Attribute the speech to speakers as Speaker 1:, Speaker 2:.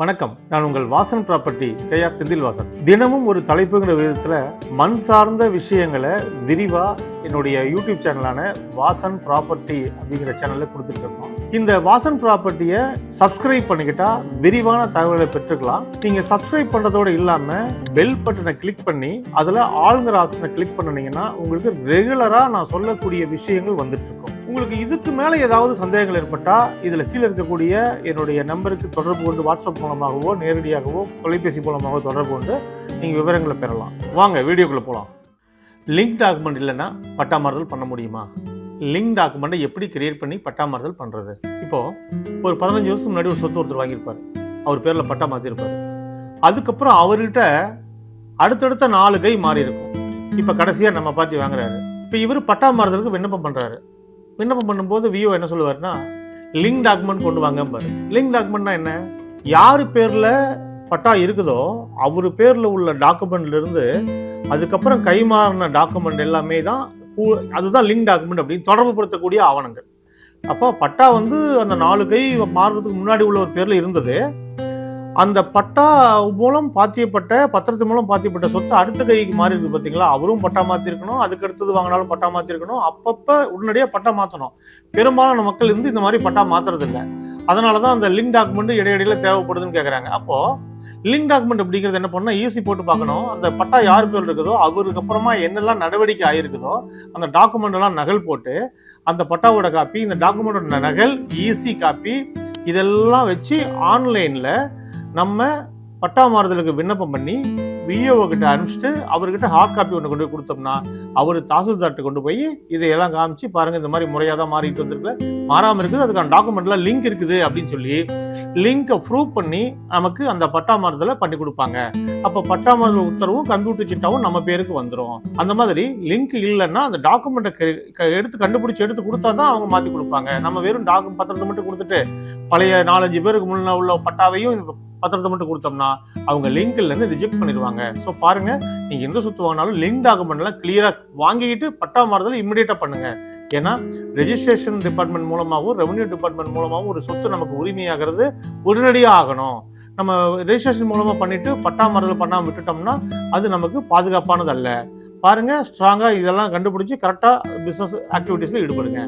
Speaker 1: வணக்கம். நான் உங்கள் Vasan property K R Senthil Vasan தினமும் ஒரு தலைப்புங்கிற விதத்தில் மண் சார்ந்த விஷயங்களை விரிவாக என்னுடைய யூடியூப் சேனலான வாசன் ப்ராப்பர்ட்டி அப்படிங்கிற சேனலில் கொடுத்துருக்கோம் இந்த வாசன் ப்ராப்பர்ட்டியை சப்ஸ்கிரைப் பண்ணிக்கிட்டா விரிவான தகவலை பெற்றுக்கலாம். நீங்கள் சப்ஸ்கிரைப் பண்ணுறதோடு இல்லாமல் பெல் பட்டனை கிளிக் பண்ணி அதில் ஆளுங்கிற ஆப்ஷனை கிளிக் பண்ணினீங்கன்னா உங்களுக்கு ரெகுலராக நான் சொல்லக்கூடிய விஷயங்கள் வந்துட்டு உங்களுக்கு இதுக்கு மேலே ஏதாவது சந்தேகங்கள் ஏற்பட்டால் இதில் கீழே இருக்கக்கூடிய என்னுடைய நம்பருக்கு தொடர்பு கொண்டு வாட்ஸ்அப் மூலமாகவோ நேரடியாகவோ தொலைபேசி மூலமாகவோ தொடர்பு கொண்டு நீங்கள் விவரங்களை பெறலாம். வாங்க வீடியோக்குள்ளே போகலாம் லிங்க் டாக்குமெண்ட் இல்லைன்னா பட்டா மாறுதல் பண்ண முடியுமா? லிங்க் டாக்குமெண்ட்டை எப்படி கிரியேட் பண்ணி பட்டா மாறுதல் பண்ணுறது இப்போது ஒரு பதினஞ்சு வருஷத்துக்கு முன்னாடி ஒரு சொத்து ஒருத்தர் வாங்கியிருப்பார். அவர் பேரில் பட்டா மாற்றிருப்பார் அதுக்கப்புறம் அவர்கிட்ட அடுத்தடுத்த நாலு கை மாறி இருக்கும் இப்போ கடைசியாக நம்ம பார்ட்டி வாங்குறாரு. இப்போ இவர் பட்டா மாறுதலுக்கு விண்ணப்பம் பண்ணுறாரு விண்ணப்பம் பண்ணும்போது விஓ என்ன சொல்லுவாருன்னா லிங்க் டாக்குமெண்ட் கொண்டு வாங்கம்பாரு. லிங்க் டாக்குமெண்ட்னா என்ன? யார் பேரில் பட்டா இருக்குதோ அவர் பேரில் உள்ள டாக்குமெண்ட்ல இருந்து அதுக்கப்புறம் கைமாறின டாக்குமெண்ட் எல்லாமே தான் கூ- அதுதான் லிங்க் டாக்குமெண்ட் அப்படின்னு தொடர்பு படுத்தக்கூடிய ஆவணங்கள். அப்போ பட்டா வந்து அந்த நாலு கை மாறுறதுக்கு முன்னாடி உள்ள ஒரு பேரில் இருந்தது. அந்த பட்டா மூலம் பாத்தியப்பட்ட பத்திரத்து மூலம் பாத்தியப்பட்ட சொத்து அடுத்த கைக்கு மாறி இருக்கு பார்த்தீங்களா அவரும் பட்டா மாத்திருக்கணும் அதுக்கு அடுத்தது வாங்கினாலும் பட்டா மாத்திருக்கணும். அப்பப்ப உடனடியாக பட்டா மாற்றணும் பெரும்பாலான மக்கள் இருந்து இந்த மாதிரி பட்டா மாத்துறது இல்லை அதனால தான் அந்த லிங்க் டாக்குமெண்ட் இடையிடையில தேவைப்படுதுன்னு கேட்குறாங்க அப்போ லிங்க் டாக்குமெண்ட் அப்படிங்கிறது என்ன பண்ணா ஈஸி போட்டு பார்க்கணும். அந்த பட்டா யார் பேர் இருக்குதோ அவருக்கு அப்புறமா என்னெல்லாம் நடவடிக்கை ஆயிருக்குதோ அந்த டாக்குமெண்ட் எல்லாம் நகல் போட்டு அந்த பட்டாவோட காப்பி இந்த டாக்குமெண்டோட நகல் ஈஸி காப்பி இதெல்லாம் வச்சு ஆன்லைனில் நம்ம பட்டா மாறுதலுக்கு விண்ணப்பம் பண்ணி விஓ கிட்ட அனுப்பிச்சிட்டு அவர்கிட்ட ஹார்ட் காப்பி ஒன்று கொண்டு போய் கொடுத்தோம்னா அவர் தாசில்தார்ட்டு கொண்டு போய் இதையெல்லாம் காமிச்சு பாருங்க இந்த மாதிரி முறையாக தான் மாறிட்டு வந்திருக்கு மாறாமல் இருக்குது அதுக்கான டாக்குமெண்ட்லாம் லிங்க் இருக்குது அப்படின்னு சொல்லி லிங்கை ப்ரூவ் பண்ணி நமக்கு அந்த பட்டா மாறுதலை பண்ணி கொடுப்பாங்க. அப்போ பட்டா மாறுதல் உத்தரவும் கம்ப்யூட்டர் சிட்டாவும் நம்ம பேருக்கு வந்துடும் அந்த மாதிரி லிங்க் இல்லைன்னா அந்த டாக்குமெண்ட்டை எடுத்து கண்டுபிடிச்சி எடுத்து கொடுத்தா தான் அவங்க மாற்றி கொடுப்பாங்க. நம்ம வெறும் டாக்கு பத்திரத்தை மட்டும் கொடுத்துட்டு பழைய நாலஞ்சு பேருக்கு முன்ன உள்ள பட்டாவையும் பத்திரத்தை மட்டும் கொடுத்தோம்னா அவங்க லிங்க்லேருந்து ரிஜெக்ட் பண்ணிடுவாங்க. ஸோ பாருங்கள் நீங்கள் எந்த சொத்து வாங்கினாலும் லிங்க் டாக்குமெண்ட்லாம் கிளியராக வாங்கிக்கிட்டு பட்டா மாறுதல் இம்மிடியேட்டாக பண்ணுங்கள் ஏன்னா ரெஜிஸ்ட்ரேஷன் டிபார்ட்மெண்ட் மூலமாகவும் ரெவன்யூ டிபார்ட்மெண்ட் மூலமாகவும் ஒரு சொத்து நமக்கு உரிமையாகிறது உடனடியாக ஆகணும். நம்ம ரெஜிஸ்ட்ரேஷன் மூலமாக பண்ணிவிட்டு பட்டா மாறுதல் பண்ணாம விட்டுட்டோம்னா அது நமக்கு பாதுகாப்பானது அல்ல பாருங்க ஸ்ட்ராங்காக இதெல்லாம் கண்டுபிடிச்சி கரெக்டாக பிஸ்னஸ் ஆக்டிவிட்டீஸில் ஈடுபடுங்க.